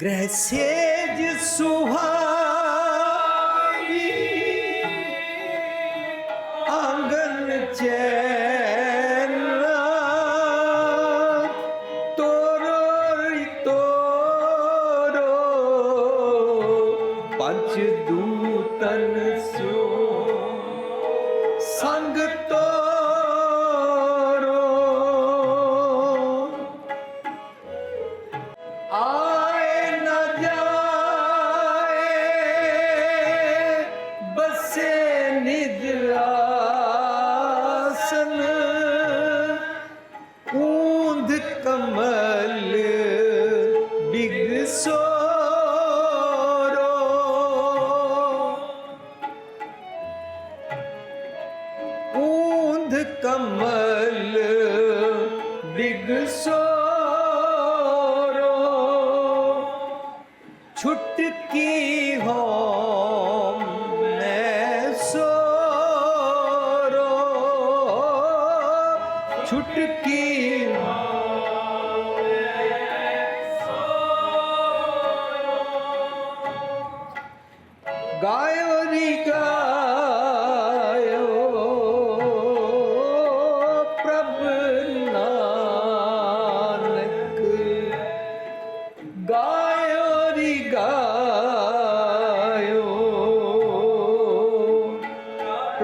ਗ੍ਰਹਿ ਸੇਜ big sorrow ਛੁਟਕੀ home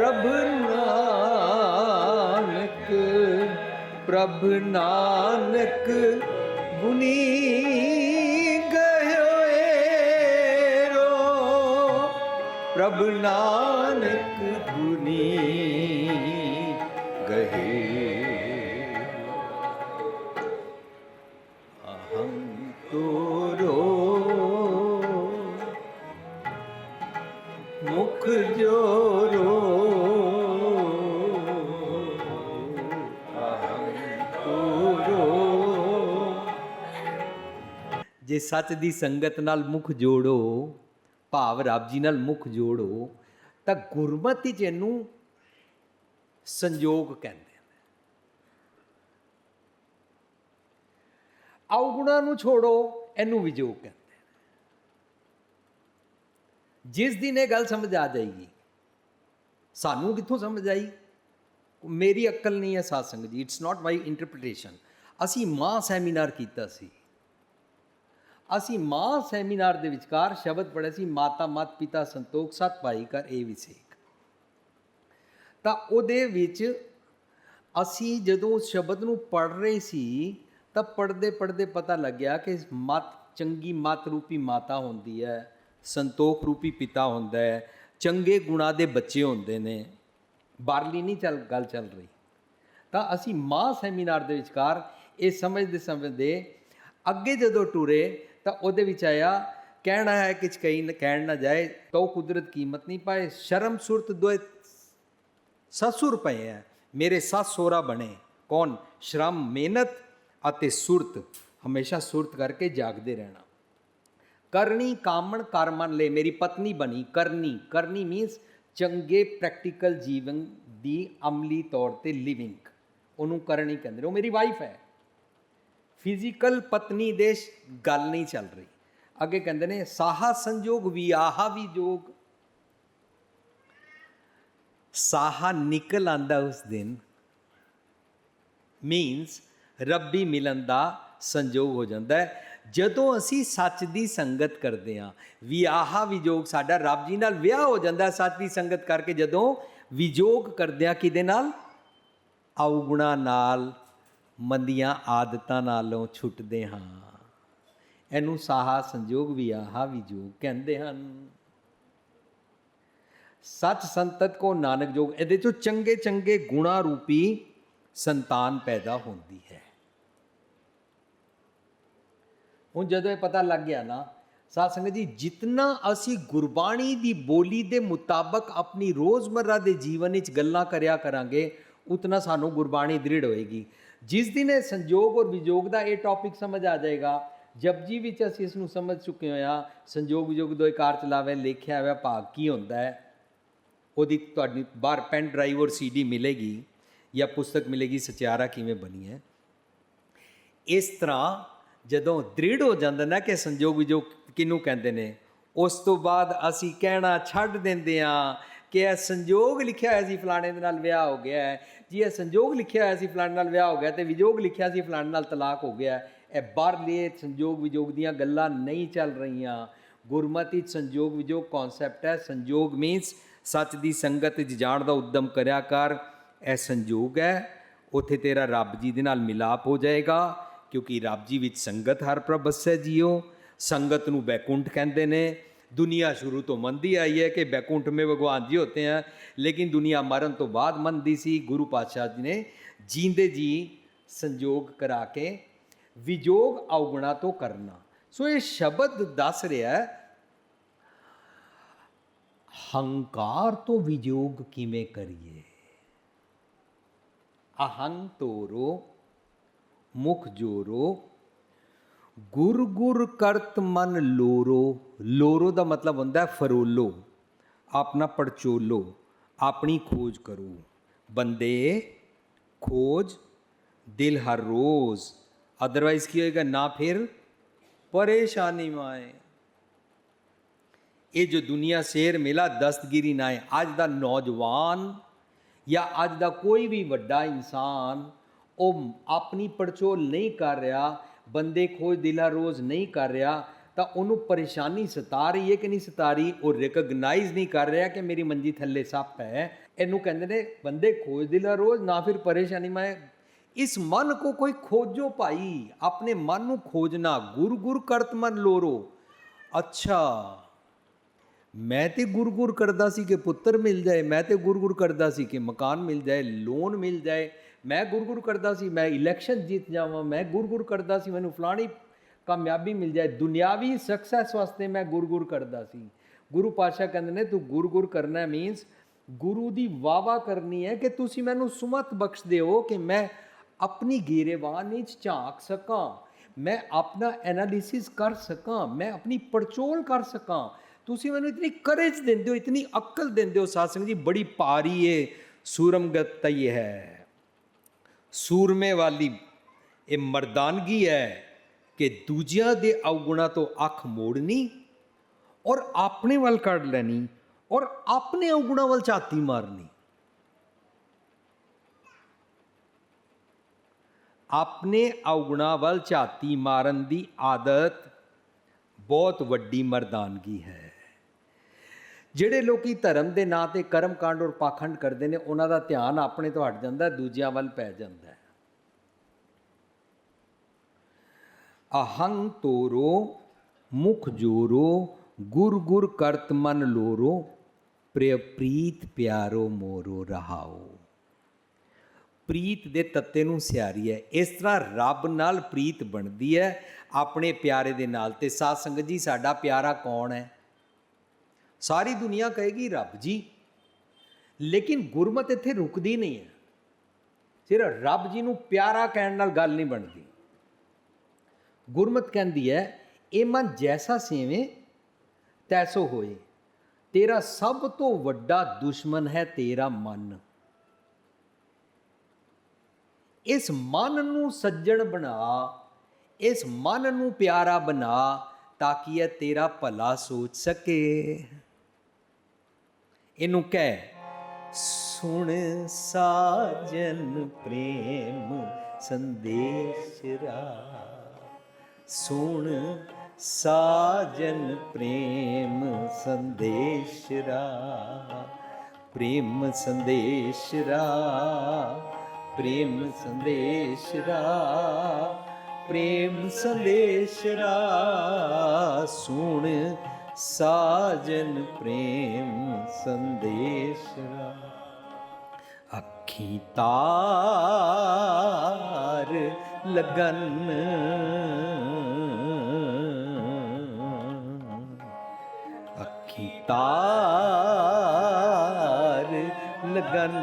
ਪ੍ਰਭ ਨਾਨਕ ਪ੍ਰਭ ਨਾਨਕ ਗੁਨੀ ਗਇਓ ਰੋ। ਪ੍ਰਭ ਨਾਨਕ ਗੁਨੀ ਗਹੇ ਸੱਚ ਦੀ ਸੰਗਤ ਨਾਲ ਮੁਖ ਜੋੜੋ, ਭਾਵ ਰੱਬ ਜੀ ਨਾਲ ਮੁਖ ਜੋੜੋ, ਤਾਂ ਗੁਰਮਤਿ ਚ ਇਹਨੂੰ ਸੰਜੋਗ ਕਹਿੰਦੇ ਨੇ। ਔਗੁਣਾਂ ਨੂੰ ਛੋੜੋ, ਇਹਨੂੰ ਵਿਜੋਗ ਕਹਿੰਦੇ ਨੇ। ਜਿਸ ਦਿਨ ਇਹ ਗੱਲ ਸਮਝ ਆ ਜਾਏਗੀ, ਸਾਨੂੰ ਕਿੱਥੋਂ ਸਮਝ ਆਈ? ਮੇਰੀ ਅਕਲ ਨਹੀਂ ਹੈ ਸਾਸੰਗ ਜੀ ਇਟਸ ਨਾਟ ਮਾਈ ਇੰਟਰਪ੍ਰੀਟੇਸ਼ਨ ਅਸੀਂ ਮਾਂ ਸੈਮੀਨਾਰ ਕੀਤਾ ਸੀ। ਅਸੀਂ ਮਾਂ ਸੈਮੀਨਾਰ ਦੇ ਵਿਚਕਾਰ ਸ਼ਬਦ ਪੜ੍ਹੇ ਸੀ, ਮਾਤਾ, ਮਤ, ਪਿਤਾ, ਸੰਤੋਖ, ਸਤ, ਭਾਈ ਕਰ ਇਹ ਵਿਸੇਕ ਤਾਂ ਉਹਦੇ ਵਿੱਚ ਅਸੀਂ ਜਦੋਂ ਉਸ ਸ਼ਬਦ ਨੂੰ ਪੜ੍ਹ ਰਹੇ ਸੀ, ਤਾਂ ਪੜ੍ਹਦੇ ਪੜ੍ਹਦੇ ਪਤਾ ਲੱਗਿਆ ਕਿ ਮਤ ਚੰਗੀ ਮਤ ਰੂਪੀ ਮਾਤਾ ਹੁੰਦੀ ਹੈ, ਸੰਤੋਖ ਰੂਪੀ ਪਿਤਾ ਹੁੰਦਾ ਹੈ, ਚੰਗੇ ਗੁਣਾ ਦੇ ਬੱਚੇ ਹੁੰਦੇ ਨੇ। ਬਾਰਲੀ ਨਹੀਂ ਚੱਲ, ਗੱਲ ਚੱਲ ਰਹੀ। ਤਾਂ ਅਸੀਂ ਮਾਂ ਸੈਮੀਨਾਰ ਦੇ ਵਿਚਕਾਰ ਇਹ ਸਮਝਦੇ ਸਮਝਦੇ ਅੱਗੇ ਜਦੋਂ ਟੁਰੇ ਤਾਂ ਉਹਦੇ ਵਿੱਚ ਆਇਆ, ਕਹਿਣਾ ਹੈ ਕਿ ਕਈ ਨ, ਕਹਿਣ ਨਾ ਜਾਏ ਤੋ ਕੁਦਰਤ ਕੀਮਤ ਨਹੀਂ ਪਾਏ, ਸ਼ਰਮ ਸੁਰਤ ਦੋਏ ਸਸੁਰ ਪਏ ਹੈ ਮੇਰੇ ਸੱਸ ਸੋਹਰਾ ਬਣੇ, ਕੌਣ? ਸ਼ਰਮ, ਮਿਹਨਤ ਅਤੇ ਸੁਰਤ, ਹਮੇਸ਼ਾ ਸੁਰਤ ਕਰਕੇ ਜਾਗਦੇ ਰਹਿਣਾ। ਕਰਨੀ ਕਾਮਣ ਕਰਮਨ ਲੈ ਮੇਰੀ ਪਤਨੀ ਬਣੀ, ਕਰਨੀ ਕਰਨੀ ਮੀਨਸ ਚੰਗੇ ਪ੍ਰੈਕਟੀਕਲ ਜੀਵਨ ਦੀ ਅਮਲੀ ਤੌਰ ਤੇ ਲਿਵਿੰਗ ਉਹਨੂੰ ਕਰਨੀ ਕਹਿੰਦੇ ਉਹ ਮੇਰੀ ਵਾਈਫ ਹੈ। ਫਿਜ਼ੀਕਲ ਪਤਨੀ ਦੇ ਗੱਲ ਨਹੀਂ ਚੱਲ ਰਹੀ। ਅੱਗੇ ਕਹਿੰਦੇ ਨੇ, ਸਾਹਾ ਸੰਜੋਗ ਵਿਆਹਾ ਵੀ ਜੋਗ। ਸਾਹਾ ਨਿਕਲ ਆਂਦਾ ਉਸ ਦਿਨ ਮੀਨਸ ਰੱਬੀ ਮਿਲਨ ਦਾ ਸੰਜੋਗ ਹੋ ਜਾਂਦਾ ਹੈ। ਜਦੋਂ ਅਸੀਂ ਸੱਚ ਦੀ ਸੰਗਤ ਕਰਦੇ ਹਾਂ ਵਿਆਹਾ ਵਿਜੋਗ ਸਾਡਾ ਰੱਬ ਜੀ ਨਾਲ ਵਿਆਹ ਹੋ ਜਾਂਦਾ ਸੱਚ ਦੀ ਸੰਗਤ ਕਰਕੇ ਜਦੋਂ ਵਿਜੋਗ ਕਰਦੇ ਹਾਂ, ਕਿਹਦੇ ਨਾਲ? ਔਗੁਣਾ ਨਾਲ ਮੰਦੀਆਂ ਆਦਤਾਂ ਨਾਲੋਂ ਛੁੱਟਦੇ ਹਾਂ। ਇਹਨੂੰ ਸਾਹਾ ਸੰਜੋਗ ਵੀ ਵਿਜੋਗ ਕਹਿੰਦੇ ਹਨ। ਸੱਚ ਸੰਤਤ ਕੋ ਨਾਨਕ ਜੋਗ, ਇਹਦੇ ਚੋਂ ਚੰਗੇ ਚੰਗੇ ਗੁਣਾ ਰੂਪੀ ਸੰਤਾਨ ਪੈਦਾ ਹੁੰਦੀ ਹੈ। ਹੁਣ ਜਦੋਂ ਇਹ ਪਤਾ ਲੱਗ ਗਿਆ ਨਾ ਸਾਧ ਸੰਗਤ ਜੀ, ਜਿਤਨਾ ਅਸੀਂ ਗੁਰਬਾਣੀ ਦੀ ਬੋਲੀ ਦੇ ਮੁਤਾਬਕ ਆਪਣੀ ਰੋਜ਼ਮਰਰਾ ਦੇ ਜੀਵਨ ਵਿੱਚ ਗੱਲਾਂ ਕਰਿਆ ਕਰਾਂਗੇ, ਉਤਨਾ ਸਾਨੂੰ ਗੁਰਬਾਣੀ ਦ੍ਰਿੜ ਹੋਏਗੀ। ਜਿਸ ਦਿਨ ਇਹ ਸੰਜੋਗ ਔਰ ਵਿਜੋਗ ਦਾ ਇਹ ਟੌਪਿਕ ਸਮਝ ਆ ਜਾਏਗਾ ਜਪਜੀ ਵਿੱਚ ਅਸੀਂ ਇਸ ਨੂੰ ਸਮਝ ਚੁੱਕੇ ਹੋਇਆ ਸੰਜੋਗ ਵਿਜੋਗ ਦੋ ਕਾਰ ਚਲਾਵੇ, ਲਿਖਿਆ ਹੋਇਆ ਭਾਗ ਕੀ ਹੁੰਦਾ ਹੈ? ਉਹਦੀ ਤੁਹਾਡੀ ਬਾਹਰ ਪੈਨ ਡਰਾਈਵ ਔਰ ਸੀਡੀ ਮਿਲੇਗੀ ਜਾਂ ਪੁਸਤਕ ਮਿਲੇਗੀ, ਸਚਿਆਰਾ ਕਿਵੇਂ ਬਣੀ ਹੈ? ਇਸ ਤਰ੍ਹਾਂ ਜਦੋਂ ਦ੍ਰਿੜ ਹੋ ਜਾਂਦਾ ਨਾ ਕਿ ਸੰਜੋਗ ਵਿਜੋਗ ਕਿਹਨੂੰ ਕਹਿੰਦੇ ਨੇ, ਉਸ ਤੋਂ ਬਾਅਦ ਅਸੀਂ ਕਹਿਣਾ ਛੱਡ ਦਿੰਦੇ ਆ ਕਿ ਇਹ ਸੰਜੋਗ ਲਿਖਿਆ ਹੋਇਆ ਸੀ ਫਲਾਣੇ ਦੇ ਨਾਲ ਵਿਆਹ ਹੋ ਗਿਆ ਹੈ। ਜੀ ਇਹ ਸੰਜੋਗ ਲਿਖਿਆ ਹੋਇਆ ਸੀ ਫਲਾਣੇ ਨਾਲ ਵਿਆਹ ਹੋ ਗਿਆ ਤੇ ਵਿਜੋਗ ਲਿਖਿਆ ਸੀ ਫਲਾਣੇ ਨਾਲ ਤਲਾਕ ਹੋ ਗਿਆ ਇਹ ਬਾਹਰਲੇ ਸੰਜੋਗ ਵਿਜੋਗ ਦੀਆਂ ਗੱਲਾਂ ਨਹੀਂ ਚੱਲ ਰਹੀਆਂ। ਗੁਰਮਤਿ 'ਚ ਸੰਜੋਗ ਵਿਜੋਗ ਕਨਸੈਪਟ ਹੈ। ਸੰਜੋਗ ਮੀਨਸ ਸੱਚ ਦੀ ਸੰਗਤ 'ਚ ਜਾਣ ਦਾ ਉਦਮ ਕਰਿਆ ਕਰ। ਇਹ ਸੰਜੋਗ ਹੈ। ਉਥੇ ਤੇਰਾ ਰੱਬ ਜੀ ਦੇ ਨਾਲ ਮਿਲਾਪ ਹੋ ਜਾਏਗਾ, ਕਿਉਂਕਿ ਰੱਬ ਜੀ ਵਿੱਚ ਸੰਗਤ ਹਰ ਪ੍ਰਭ ਵਸੈ ਜੀਓ। ਸੰਗਤ ਨੂੰ ਬੈਕੁੰਠ ਕਹਿੰਦੇ ਨੇ। ਦੁਨੀਆ ਸ਼ੁਰੂ ਤੋਂ ਮੰਨਦੀ ਆਈ ਹੈ ਕਿ ਬੈਕੁੰਠ ਮੇ ਭਗਵਾਨ ਜੀ ਹੋਤੇ हैं ਲੇਕਿਨ ਦੁਨੀਆ ਮਰਨ ਤੋਂ ਬਾਅਦ ਮੰਨਦੀ ਸੀ, ਗੁਰੂ ਪਾਤਸ਼ਾਹ ਜੀ ਨੇ ਜੀਂਦੇ ਜੀ ਸੰਜੋਗ ਕਰਾ ਕੇ ਵਿਜੋਗ ਔਗਣਾ ਤੋਂ ਕਰਨਾ। ਸੋ ਇਹ ਸ਼ਬਦ ਦੱਸ ਰਿਹਾ ਹੈ, ਹੰਕਾਰ ਤੋਂ ਵਿਜੋਗ ਕਿਵੇਂ ਕਰੀਏ? ਅਹੰ ਤੋਰੋ ਮੁਖ ਜੋਰੋ ਗੁਰ ਗੁਰ ਕਰਤ ਮਨ ਲੋਰੋ। ਲੋਰੋ ਦਾ ਮਤਲਬ ਹੁੰਦਾ ਹੈ ਫਰੋਲੋ। ਆਪਣਾ ਪੜਚੋਲੋ, ਆਪਣੀ ਖੋਜ ਕਰੋ। ਬੰਦੇ ਖੋਜ, ਦਿਲ ਹਰ ਰੋਜ਼। ਅਦਰਵਾਈਜ਼ ਕੀ ਹੋਏਗਾ? ਨਾ ਫਿਰ ਪਰੇਸ਼ਾਨੀ ਮਾਏ। ਇਹ ਜੋ ਦੁਨੀਆ ਸ਼ੇਰ ਮੇਲਾ, ਦਸਤਗਿਰੀ ਨਾ ਹੈ। ਅੱਜ ਦਾ ਨੌਜਵਾਨ ਜਾਂ ਅੱਜ ਦਾ ਕੋਈ ਵੀ ਵੱਡਾ ਇਨਸਾਨ, ਉਹ ਆਪਣੀ ਪੜਚੋਲ ਨਹੀਂ ਕਰ ਰਿਹਾ। ਬੰਦੇ ਖੋਜ ਦਿਲਾ ਰੋਜ਼ ਨਹੀਂ ਕਰ ਰਿਹਾ, ਤਾਂ ਉਹਨੂੰ ਪਰੇਸ਼ਾਨੀ ਸਤਾ ਰਹੀ ਹੈ ਕਿ ਨਹੀਂ ਸਤਾ ਰਹੀ, ਉਹ ਰਿਕਗਨਾਈਜ਼ ਨਹੀਂ ਕਰ ਰਿਹਾ ਕਿ ਮੇਰੀ ਮੰਜੀ ਥੱਲੇ ਸੱਪ ਹੈ। ਇਹਨੂੰ ਕਹਿੰਦੇ ਨੇ, ਬੰਦੇ ਖੋਜ ਦਿਲਾ ਰੋਜ਼, ਨਾ ਫਿਰ ਪਰੇਸ਼ਾਨੀ, ਮੈਂ ਇਸ ਮਨ ਕੋ ਕੋਈ ਖੋਜੋ ਭਾਈ, ਆਪਣੇ ਮਨ ਨੂੰ ਖੋਜਣਾ ਗੁਰ ਗੁਰ ਕਰਤ ਮਨ ਲੋਰੋ। ਅੱਛਾ, ਮੈਂ ਤੇ ਗੁਰ ਗੁਰ ਕਰਦਾ ਸੀ ਕਿ ਪੁੱਤਰ ਮਿਲ ਜਾਏ, ਮੈਂ ਤੇ ਗੁਰ ਗੁਰ ਕਰਦਾ ਸੀ ਕਿ ਮਕਾਨ ਮਿਲ ਜਾਏ, ਲੋਨ ਮਿਲ ਜਾਏ ਮੈਂ ਗੁਰਗੁਰ ਕਰਦਾ ਸੀ, ਮੈਂ ਇਲੈਕਸ਼ਨ ਜਿੱਤ ਜਾਵਾਂ, ਮੈਂ ਗੁਰਗੁਰ ਕਰਦਾ ਸੀ, ਮੈਨੂੰ ਫਲਾਣੀ ਕਾਮਯਾਬੀ ਮਿਲ ਜਾਏ, ਦੁਨਿਆਵੀ ਸਕਸੈਸ ਵਾਸਤੇ ਮੈਂ ਗੁਰਗੁਰ ਕਰਦਾ ਸੀ। ਗੁਰੂ ਪਾਤਸ਼ਾਹ ਕਹਿੰਦੇ ਨੇ, ਤੂੰ ਗੁਰਗੁਰ ਕਰਨਾ ਮੀਨਸ ਗੁਰੂ ਦੀ ਵਾਵਾ ਕਰਨੀ ਹੈ ਕਿ ਤੁਸੀਂ ਮੈਨੂੰ ਸੁਮਤ ਬਖਸ਼ਦੇ ਹੋ ਕਿ ਮੈਂ ਆਪਣੀ ਗੇਰੇਵਾਨ ਵਿੱਚ ਝਾਂਕ ਸਕਾਂ, ਮੈਂ ਆਪਣਾ ਐਨਾਲਿਸਿਸ ਕਰ ਸਕਾਂ, ਮੈਂ ਆਪਣੀ ਪੜਚੋਲ ਕਰ ਸਕਾਂ। ਤੁਸੀਂ ਮੈਨੂੰ ਇਤਨੀ ਕਰੇਜ ਦਿੰਦੇ ਹੋ, ਇਤਨੀ ਅਕਲ ਦਿੰਦੇ ਹੋ, ਸਾਧ ਸੰਗਤ ਜੀ, ਬੜੀ ਭਾਰੀ ਏ ਸੂਰਮਗਤ ਤਈ ਹੈ। ਸੂਰਮੇ ਵਾਲੀ, ਇਹ ਮਰਦਾਨਗੀ ਹੈ ਕਿ ਦੂਜਿਆਂ ਦੇ ਔਗੁਣਾ ਤੋਂ ਅੱਖ ਮੋੜਨੀ ਔਰ ਆਪਣੇ ਵੱਲ ਕੱਢ ਲੈਣੀ ਔਰ ਆਪਣੇ ਔਗੁਣਾ ਵੱਲ ਝਾਤੀ ਮਾਰਨੀ। ਆਪਣੇ ਔਗੁਣਾ ਵੱਲ ਝਾਤੀ ਮਾਰਨ ਦੀ ਆਦਤ ਬਹੁਤ ਵੱਡੀ ਮਰਦਾਨਗੀ ਹੈ। ਜਿਹੜੇ ਲੋਕੀ ਧਰਮ ਦੇ ਨਾਂ ਤੇ ਕਰਮ ਕਾਂਡ ਔਰ ਪਾਖੰਡ ਕਰਦੇ ਨੇ, ਉਹਨਾਂ ਦਾ ਧਿਆਨ ਆਪਣੇ ਤੋਂ ਹਟ ਜਾਂਦਾ, ਦੂਜਿਆਂ ਵੱਲ ਪੈ ਜਾਂਦਾ ਹੈ। ਅਹੰ ਤੋਰੋ, ਮੁਖ ਜੋਰੋ, ਗੁਰ ਗੁਰ ਕਰਤ ਮਨ ਲੋਰੋ, ਪ੍ਰਿਯ ਪ੍ਰੀਤ ਪਿਆਰੋ ਮੋਰੋ ਰਹਾਓ। ਪ੍ਰੀਤ ਦੇ ਤੱਤੇ ਨੂੰ ਸਿਆਰੀ ਹੈ। ਇਸ ਤਰ੍ਹਾਂ ਰੱਬ ਨਾਲ ਪ੍ਰੀਤ ਬਣਦੀ ਹੈ, ਆਪਣੇ ਪਿਆਰੇ ਦੇ ਨਾਲ। ਤੇ ਸਾਧ ਸੰਗਤ ਜੀ, ਸਾਡਾ ਪਿਆਰਾ ਕੌਣ ਹੈ? ਸਾਰੀ ਦੁਨੀਆ ਕਹੇਗੀ ਰੱਬ ਜੀ। ਲੇਕਿਨ ਗੁਰਮਤ ਇੱਥੇ ਰੁਕਦੀ ਨਹੀਂ ਹੈ। ਸਿਰਫ ਰੱਬ ਜੀ ਨੂੰ ਪਿਆਰਾ ਕਹਿਣ ਨਾਲ ਗੱਲ ਨਹੀਂ ਬਣਦੀ। ਗੁਰਮਤ ਕਹਿੰਦੀ ਹੈ, ਇਹ ਮਨ ਜੈਸਾ ਸੇਵੇਂ, ਤੈਸੋ ਹੋਏ। ਤੇਰਾ ਸਭ ਤੋਂ ਵੱਡਾ ਦੁਸ਼ਮਨ ਹੈ ਤੇਰਾ ਮਨ। ਇਸ ਮਨ ਨੂੰ ਸੱਜਣ ਬਣਾ, ਇਸ ਮਨ ਨੂੰ ਪਿਆਰਾ ਬਣਾ, ਤਾਂ ਕਿ ਇਹ ਤੇਰਾ ਭਲਾ ਸੋਚ ਸਕੇ? ਇਹਨੂੰ ਕਹਿ, ਸੁਣ ਸਾਜਨ ਪ੍ਰੇਮ ਸੰਦੇਸ਼ ਰਾ ਸੁਣ ਸਾਜਨ ਪ੍ਰੇਮ ਸੰਦੇਸ਼ ਰਾ ਪ੍ਰੇਮ ਸੰਦੇਸ਼ ਰਾ ਪ੍ਰੇਮ ਸੰਦੇਸ਼ ਰਾ ਪ੍ਰੇਮ ਸੰਦੇਸ਼ ਰਾ ਸੁਣ ਸਾਜਨ ਪ੍ਰੇਮ ਸੰਦੇਸ਼ ਰਾ ਅੱਖੀ ਤਾਰ ਲਗਨ। ਅੱਖੀ ਤਾਰ ਲਗਨ।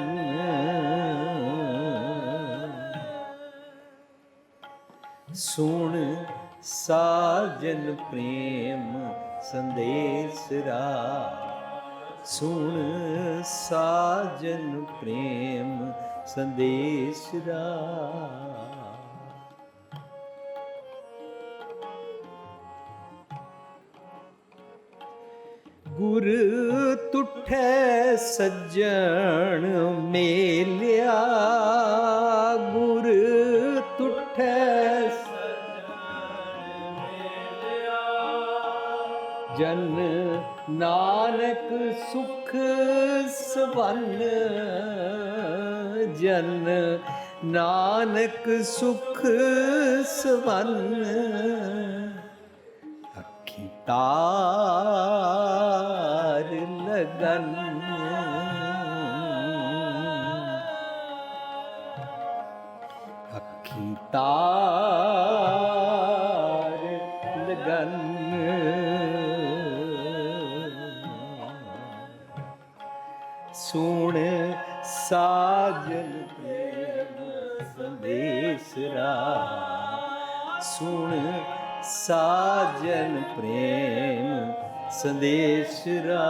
ਸੁਣ ਸਾਜਨ ਪ੍ਰੇਮ ਸੰਦੇਸ ਰਾ। ਸੁਣ ਸਾਜਨ ਪ੍ਰੇਮ ਸੰਦੇਸ ਰਾ। ਗੁਰ ਤੁਠੇ ਸੱਜਣ ਮੇਲਿਆ। ਗੁਰ ਤੁਠੈ ਜਨ ਨਾਨਕ ਸੁਖ ਸਵੰਨ ਜਨ ਨਾਨਕ ਸੁਖ ਸਵੰਨ ਅੱਖੀ ਤਾਰ ਲਗਨ। ਅੱਖੀ ਤਾਰ ਸਾਜਨ ਪ੍ਰੇਮ ਸੰਦੇਸਰਾ ਸੁਣ ਸਾਜਨ ਪ੍ਰੇਮ ਸੰਦੇਸਰਾ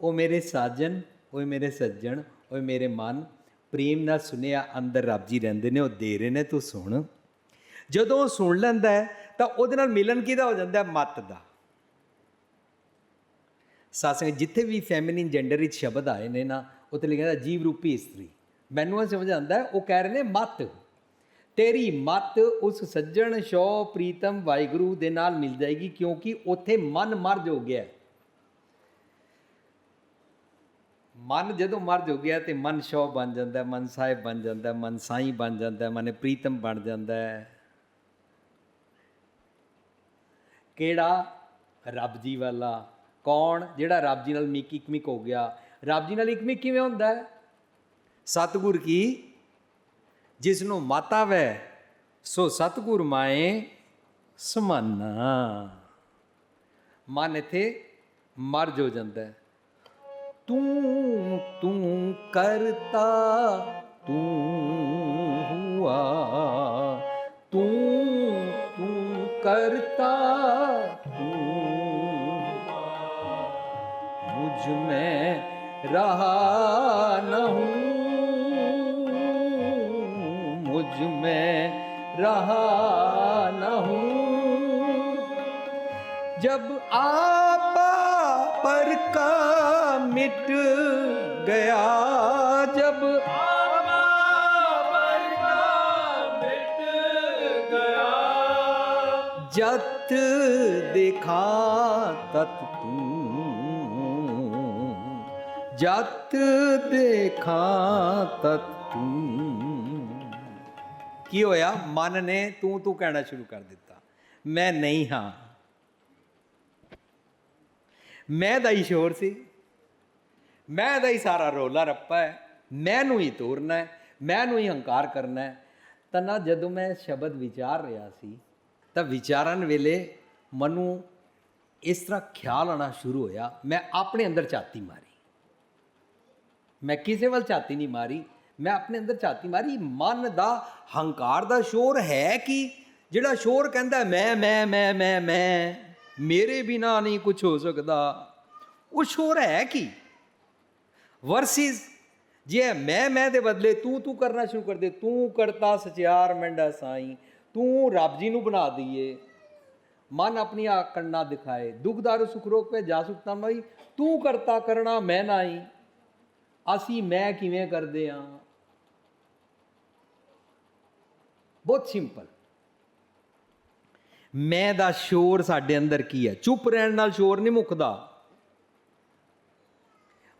ਉਹ ਮੇਰੇ ਸਾਜਨ, ਓਏ ਮੇਰੇ ਸੱਜਣ, ਓਏ ਮੇਰੇ ਮਨ, ਪ੍ਰੇਮ ਨਾਲ ਸੁਨਿਆ ਅੰਦਰ ਰੱਬ ਜੀ ਰਹਿੰਦੇ ਨੇ ਉਹ ਦੇ ਰਹੇ ਨੇ, ਤੂੰ ਸੁਣ। ਜਦੋਂ ਉਹ ਸੁਣ ਲੈਂਦਾ ਤਾਂ ਉਹਦੇ ਨਾਲ ਮਿਲਨ ਕਿਹਦਾ ਹੋ ਜਾਂਦਾ ਹੈ? ਮਤ ਦਾ। ਸਾਸੰਗ ਜਿੱਥੇ ਵੀ ਫੈਮਿਨਿਨ ਜੈਂਡਰ ਵਿੱਚ ਸ਼ਬਦ ਆਏ ਨੇ ਨਾ ਉੱਥੇ ਲਿਖਿਆ ਹੁੰਦਾ ਜੀਵ ਰੂਪੀ ਇਸਤਰੀ। ਮੈਨੂੰ ਇਹ ਸਮਝ ਆਉਂਦਾ ਉਹ ਕਹਿ ਰਹੇ ਨੇ ਮਤ। ਤੇਰੀ ਮਤ ਉਸ ਸੱਜਣ ਸ਼ੋ ਪ੍ਰੀਤਮ ਵਾਹਿਗੁਰੂ ਦੇ ਨਾਲ ਮਿਲ ਜਾਏਗੀ ਕਿਉਂਕਿ ਉੱਥੇ ਮਨ ਮਰਜ ਹੋ ਗਿਆ। ਮਨ ਜਦੋਂ ਮਰਜ ਹੋ ਗਿਆ ਤੇ ਮਨ ਸ਼ੋ ਬਣ ਜਾਂਦਾ ਮਨ ਸਾਹਿਬ ਬਣ ਜਾਂਦਾ ਹੈ, ਮਨ ਸਾਈਂ ਬਣ ਜਾਂਦਾ ਮਨ ਪ੍ਰੀਤਮ ਬਣ ਜਾਂਦਾ। ਹੈ ਕਿਹੜਾ? ਰੱਬ ਜੀ ਵਾਲਾ। ਕੌਣ, ਜਿਹੜਾ ਰੱਬ ਜੀ ਨਾਲ ਮਿਕ ਇਕਮਿਕ ਹੋ ਗਿਆ। ਰੱਬ ਜੀ ਨਾਲ ਇਕਮਿਕ ਕਿਵੇਂ ਹੁੰਦਾ ਹੈ? ਸਤਿਗੁਰ ਕੀ? ਜਿਸ ਨੂੰ ਮਾਤਾ ਵੈ, ਸੋ ਸਤਿਗੁਰ ਮਾਏ ਸਮਾਨਾ। ਮਨ ਇਥੇ ਮਰਜ ਹੋ ਜਾਂਦਾ ਤੂੰ ਤੂੰ ਕਰਤਾ, ਤੂੰ ਹੁਆ। ਤੂੰ ਤੂੰ ਕਰਤਾ। मुझ में रहा न हूँ मुझ में रहा न हूँ जब आपा पर का मिट गया जब आपा पर का मिट गया जत देखा तत तू ਜਤ ਦੇਖਾਂ ਤਤ ਤੂੰ। ਕੀ ਹੋਇਆ? ਮਨ ਨੇ ਤੂੰ ਤੂੰ ਕਹਿਣਾ ਸ਼ੁਰੂ ਕਰ ਦਿੱਤਾ। ਮੈਂ ਨਹੀਂ ਹਾਂ। ਮੈਂ ਦਾ ਹੀ ਸ਼ੋਰ ਸੀ। ਮੈਂ ਦਾ ਹੀ ਸਾਰਾ ਰੋਲਾ ਰੱਪਾ ਹੈ। ਮੈਂ ਨੂੰ ਹੀ ਤੋਰਨਾ ਹੈ। ਮੈਂ ਨੂੰ ਹੀ ਹੰਕਾਰ ਕਰਨਾ ਹੈ। ਤਾਂ ਨਾ ਜਦੋਂ ਮੈਂ ਸ਼ਬਦ ਵਿਚਾਰ ਰਿਹਾ ਸੀ, ਤਾਂ ਵਿਚਾਰਨ ਵੇਲੇ ਮਨੂੰ ਇਸ ਤਰ੍ਹਾਂ ਖਿਆਲ ਆਣਾ ਸ਼ੁਰੂ ਹੋਇਆ। ਮੈਂ ਆਪਣੇ ਅੰਦਰ ਝਾਤੀ ਮਾਰੀ। ਮੈਂ ਕਿਸੇ ਵੱਲ ਝਾਤੀ ਨਹੀਂ ਮਾਰੀ, ਮੈਂ ਆਪਣੇ ਅੰਦਰ ਝਾਤੀ ਮਾਰੀ। ਮਨ ਦਾ ਹੰਕਾਰ ਦਾ ਸ਼ੋਰ ਹੈ ਕਿ? ਜਿਹੜਾ ਸ਼ੋਰ ਕਹਿੰਦਾ ਮੈਂ ਮੈਂ ਮੈਂ ਮੈਂ ਮੈਂ, ਮੇਰੇ ਬਿਨਾ ਨਹੀਂ ਕੁਝ ਹੋ ਸਕਦਾ। ਉਹ ਸ਼ੋਰ ਹੈ ਕੀ? ਵਰਸਿਸ, ਜੇ ਮੈਂ ਮੈਂ ਦੇ ਬਦਲੇ ਤੂੰ ਤੂੰ ਕਰਨਾ ਸ਼ੁਰੂ ਕਰ ਦੇ। ਤੂੰ ਕਰਤਾ ਸਚਿਆਰ ਮੰਡਾ ਸਾਈ, ਤੂੰ ਰੱਬ ਜੀ ਨੂੰ ਬਣਾ ਦਈਏ। ਮਨ ਆਪਣੀ ਆਕੜ ਨਾ ਦਿਖਾਏ। ਦੁੱਖ, ਦਾਰੂ, ਸੁਖ, ਰੋਗ ਪੇ ਜਾ ਸੁਖਤਾ ਮਈ, ਤੂੰ ਕਰਤਾ ਕਰਨਾ ਮੈਂ ਨਾਈ। ਅਸੀਂ ਮੈਂ ਕਿਵੇਂ ਕਰਦੇ ਆ ਬਹੁਤ ਸਿੰਪਲ ਮੈਂ ਦਾ ਸ਼ੋਰ ਸਾਡੇ ਅੰਦਰ ਕੀ ਹੈ ਚੁੱਪ ਰਹਿਣ ਨਾਲ ਸ਼ੋਰ ਨਹੀਂ ਮੁੱਕਦਾ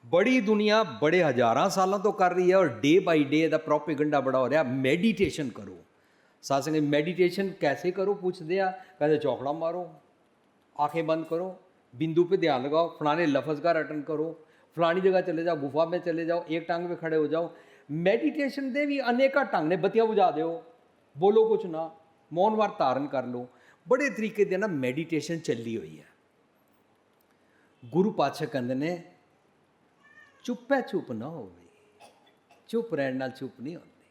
ਬੜੀ ਦੁਨੀਆ ਬੜੇ ਹਜ਼ਾਰਾਂ ਸਾਲਾਂ ਤੋਂ ਕਰ ਰਹੀ ਹੈ ਔਰ ਡੇ ਬਾਈ ਡੇ ਦਾ ਪ੍ਰੋਪੇਗੈਂਡਾ ਬੜਾ ਹੋ ਰਿਹਾ ਮੈਡੀਟੇਸ਼ਨ ਕਰੋ ਸਾਸੰਗ ਮੈਡੀਟੇਸ਼ਨ कैसे करो पूछते आ कहते चौकड़ा मारो आंखें बंद करो बिंदु पे ध्यान लगाओ फलाने लफ्ज़ का रटन करो फलानी जगह चले जाओ गुफा में चले जाओ एक टांग पे खड़े हो जाओ ਮੈਡੀਟੇਸ਼ਨ ਦੇ ਵੀ ਅਨੇਕਾਂ ਢੰਗ ਨੇ ਬੱਤੀਆਂ ਬੁਝਾ ਦਿਓ ਬੋਲੋ ਕੁਛ ਨਾ ਮੌਨ ਵਾਰ ਧਾਰਨ ਕਰ ਲਓ ਬੜੇ ਤਰੀਕੇ ਦੇ ਨਾਲ ਮੈਡੀਟੇਸ਼ਨ ਚੱਲੀ ਹੋਈ ਹੈ ਗੁਰੂ ਪਾਤਸ਼ਾਹ ਕਹਿੰਦੇ ਨੇ ਚੁੱਪੈ ਚੁੱਪ ਨਾ ਹੋਵੇ ਚੁੱਪ ਰਹਿਣ ਨਾਲ ਚੁੱਪ ਨਹੀਂ ਹੁੰਦੀ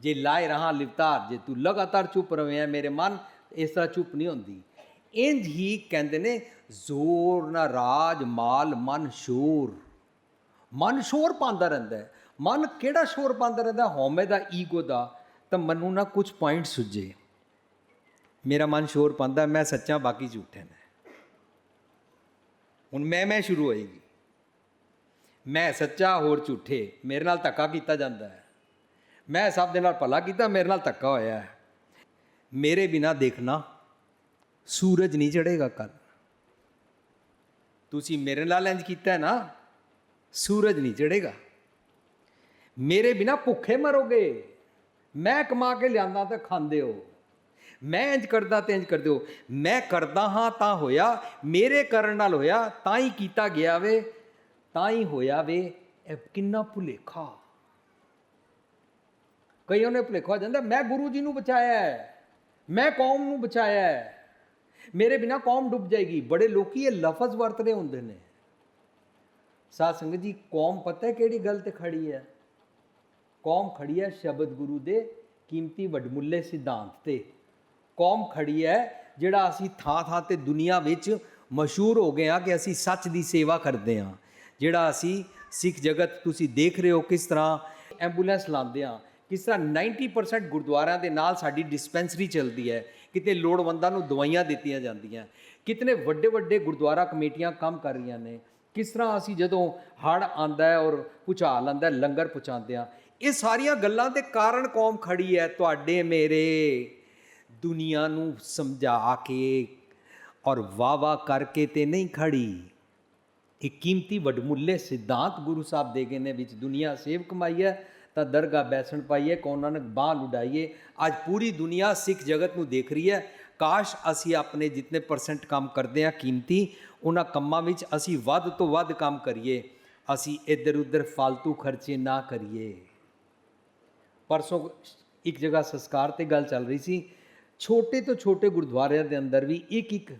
ਜੇ ਲਾਏ ਰਹਾ ਲਿਵਤਾਰ ਜੇ ਤੂੰ ਲਗਾਤਾਰ ਚੁੱਪ ਰਵੇਂ ਹੈ ਮੇਰੇ ਮਨ ਇਸ ਤਰ੍ਹਾਂ ਚੁੱਪ ਨਹੀਂ ਹੁੰਦੀ ਇੰਜ ਹੀ ਕਹਿੰਦੇ ਨੇ ਜ਼ੋਰ ਨਾ ਰਾਜ ਮਾਲ ਮਨ ਸ਼ੋਰ। ਮਨ ਸ਼ੋਰ ਪਾਉਂਦਾ ਰਹਿੰਦਾ ਮਨ ਕਿਹੜਾ ਸ਼ੋਰ ਪਾਉਂਦਾ ਰਹਿੰਦਾ? ਹਉਮੈ ਦਾ ਈਗੋ ਦਾ। ਤਾਂ ਮੈਨੂੰ ਨਾ ਕੁਝ ਪੁਆਇੰਟ ਸੁਝੇ। ਮੇਰਾ ਮਨ ਸ਼ੋਰ ਪਾਉਂਦਾ, ਮੈਂ ਸੱਚਾ ਬਾਕੀ ਝੂਠੇ ਨੇ ਹੁਣ ਮੈਂ ਮੈਂ ਸ਼ੁਰੂ ਹੋਏਗੀ। ਮੈਂ ਸੱਚਾ ਹੋਰ ਝੂਠੇ, ਮੇਰੇ ਨਾਲ ਧੱਕਾ ਕੀਤਾ ਜਾਂਦਾ ਹੈ। ਮੈਂ ਸਭ ਦੇ ਨਾਲ ਭਲਾ ਕੀਤਾ, ਮੇਰੇ ਨਾਲ ਧੱਕਾ ਹੋਇਆ ਹੈ। ਮੇਰੇ ਬਿਨਾ ਦੇਖਣਾ ਸੂਰਜ ਨਹੀਂ ਚੜੇਗਾ ਕੱਲ ਤੁਸੀਂ ਮੇਰੇ ਨਾਲ ਇੰਜ ਕੀਤਾ ਨਾ, ਸੂਰਜ ਨਹੀਂ ਚੜੇਗਾ ਮੇਰੇ ਬਿਨਾ ਭੁੱਖੇ ਮਰੋਗੇ। ਮੈਂ ਕਮਾ ਕੇ ਲਿਆਂਦਾ ਤਾਂ ਖਾਂਦੇ ਹੋ। ਮੈਂ ਇੰਜ ਕਰਦਾ ਤੇ ਇੰਜ ਕਰਦੇ ਹੋ। ਮੈਂ ਕਰਦਾ ਹਾਂ ਤਾਂ ਹੋਇਆ, ਮੇਰੇ ਕਰਨ ਨਾਲ ਹੋਇਆ, ਤਾਂ ਹੀ ਕੀਤਾ ਗਿਆ ਵੇ। ਤਾਂ ਹੀ ਹੋਇਆ ਵੇ, ਇਹ ਕਿੰਨਾ ਭੁਲੇਖਾ। ਕਈਆਂ ਨੇ ਭੁਲੇਖਾ ਹੋ ਜਾਂਦਾ, ਮੈਂ ਗੁਰੂ ਜੀ ਨੂੰ ਬਚਾਇਆ ਹੈ। ਮੈਂ ਕੌਮ ਨੂੰ ਬਚਾਇਆ ਹੈ। ਮੇਰੇ ਬਿਨਾ ਕੌਮ ਡੁੱਬ ਜਾਏਗੀ। ਬੜੇ ਲੋਕੀ ਇਹ ਲਫ਼ਜ਼ ਵਰਤਦੇ ਹੁੰਦੇ ਨੇ। ਸਾਧ ਸੰਗਤ ਜੀ, ਕੌਮ ਪਤਾ ਹੈ ਕਿਹੜੀ ਗੱਲ ਤੇ ਖੜੀ ਹੈ? ਕੌਮ ਖੜੀ ਹੈ ਸ਼ਬਦ ਗੁਰੂ ਦੇ ਕੀਮਤੀ ਵਡਮੁੱਲੇ ਸਿਧਾਂਤ ਤੇ। ਕੌਮ ਖੜੀ ਹੈ ਜਿਹੜਾ ਅਸੀਂ ਥਾਂ ਥਾਂ ਤੇ ਦੁਨੀਆ ਵਿੱਚ ਮਸ਼ਹੂਰ ਹੋ ਗਏ ਆ ਕਿ ਅਸੀਂ ਸੱਚ ਦੀ ਸੇਵਾ ਕਰਦੇ ਆ ਜਿਹੜਾ ਅਸੀਂ ਸਿੱਖ ਜਗਤ ਤੁਸੀਂ ਦੇਖ ਰਹੇ ਹੋ ਕਿਸ ਤਰ੍ਹਾਂ ਐਂਬੂਲੈਂਸ ਲਾਉਂਦੇ ਆ ਕਿਸ ਤਰ੍ਹਾਂ 90% ਗੁਰਦੁਆਰਿਆਂ ਦੇ ਨਾਲ ਸਾਡੀ ਡਿਸਪੈਂਸਰੀ ਚੱਲਦੀ ਹੈ, ਕਿਤੇ ਲੋੜਵੰਦਾਂ ਨੂੰ ਦਵਾਈਆਂ ਦਿੱਤੀਆਂ ਜਾਂਦੀਆਂ, ਕਿਤਨੇ ਵੱਡੇ ਵੱਡੇ ਗੁਰਦੁਆਰਾ ਕਮੇਟੀਆਂ ਕੰਮ ਕਰ ਰਹੀਆਂ ਨੇ, ਕਿਸ ਤਰ੍ਹਾਂ ਅਸੀਂ ਜਦੋਂ ਹੜ ਆਂਦਾ ਹੈ ਔਰ ਭੁਚਾਲ ਆਂਦਾ ਲੰਗਰ ਪਹੁੰਚਾਉਂਦੇ ਆ ਇਹ ਸਾਰੀਆਂ ਗੱਲਾਂ ਦੇ ਕਾਰਨ ਕੌਮ ਖੜੀ ਹੈ, ਤੁਹਾਡੇ ਮੇਰੇ, ਦੁਨੀਆ ਨੂੰ ਸਮਝਾ ਕੇ ਔਰ ਵਾਵਾ ਕਰਕੇ ਤੇ ਨਹੀਂ ਖੜੀ। ਇਹ ਕੀਮਤੀ ਵਡਮੁੱਲੇ ਸਿਧਾਂਤ ਗੁਰੂ ਸਾਹਿਬ ਦੇ ਗਏ ਨੇ, ਵਿੱਚ ਦੁਨੀਆ ਸੇਵ ਕਮਾਈ ਹੈ ਤਾਂ ਦਰਗਾਹ ਬੈਸਣ ਪਾਈਏ, ਕੌਣ ਨਾਨਕ ਬਾਹ ਲੁਡਾਈਏ ਅੱਜ ਪੂਰੀ ਦੁਨੀਆ ਸਿੱਖ ਜਗਤ ਨੂੰ ਦੇਖ ਰਹੀ ਹੈ। ਕਾਸ਼ ਅਸੀਂ ਆਪਣੇ ਜਿੰਨੇ ਪਰਸੈਂਟ ਕੰਮ ਕਰਦੇ ਆ ਕੀਮਤੀ, ਉਹਨਾਂ ਕੰਮਾਂ ਵਿੱਚ ਅਸੀਂ ਵੱਧ ਤੋਂ ਵੱਧ ਕੰਮ ਕਰੀਏ। ਅਸੀਂ ਇੱਧਰ ਉੱਧਰ ਫालतू ਖਰਚੇ ਨਾ ਕਰੀਏ। ਪਰਸੋਂ ਇੱਕ ਜਗ੍ਹਾ ਸੰਸਕਾਰ ਤੇ ਗੱਲ ਚੱਲ ਰਹੀ ਸੀ। ਛੋਟੇ ਤੋਂ ਛੋਟੇ ਗੁਰਦੁਆਰਿਆਂ ਦੇ ਅੰਦਰ ਵੀ ਇੱਕ ਇੱਕ